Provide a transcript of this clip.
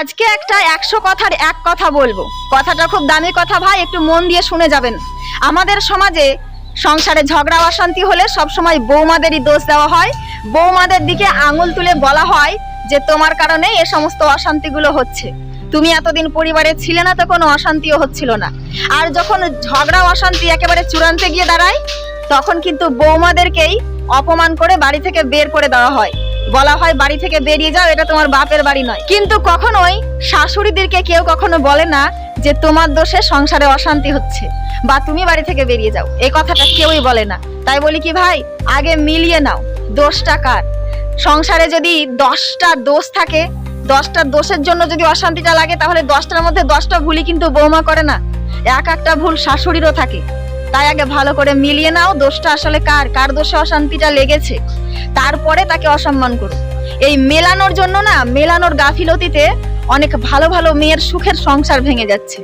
আজকে একটা একশো কথার এক কথা বলব। কথাটা খুব দামি কথা ভাই, একটু মন দিয়ে শুনে যাবেন। আমাদের সমাজে সংসারে ঝগড়া, অশান্তি হলে সবসময় বৌমাদেরই দোষ দেওয়া হয়। বৌমাদের দিকে আঙুল তুলে বলা হয় যে, তোমার কারণে এ সমস্ত অশান্তিগুলো হচ্ছে। তুমি এতদিন পরিবারে ছিলে না তো কোনো অশান্তিও হচ্ছিল না। আর যখন ঝগড়া, অশান্তি একেবারে চূড়ান্তে গিয়ে দাঁড়ায়, তখন কিন্তু বৌমাদেরকেই অপমান করে বাড়ি থেকে বের করে দেওয়া হয়। বলা হয় বাড়ি থেকে বেরিয়ে যাও, এটা তোমার বাপের বাড়ি নয়। কিন্তু কখনোই শাশুড়িদেরকে কেউ কখনো বলে না যে তোমার দোষে সংসারে অশান্তি হচ্ছে বা তুমি বাড়ি থেকে বেরিয়ে যাও। এই কথাটা কেউই বলে না। তাই বলি কি ভাই, আগে মিলিয়ে নাও। দোষটা কার? সংসারে যদি দশটা দোষ থাকে, দশটা দোষের জন্য যদি অশান্তিটা লাগে, তাহলে দশটার মধ্যে দশটা ভুলই কিন্তু বৌমা করে না। এক একটা ভুল শাশুড়িরও থাকে। তাই আগে ভালো করে মিলিয়ে নাও, দোষটা আসলে কার? কার দোষে অশান্তিটা লেগেছে? তারপরে তাকে অসম্মান করো। এই মেলানোর জন্য না, মেলানোর গাফিলতিতে অনেক ভালো ভালো মেয়ের সুখের সংসার ভেঙে যাচ্ছে।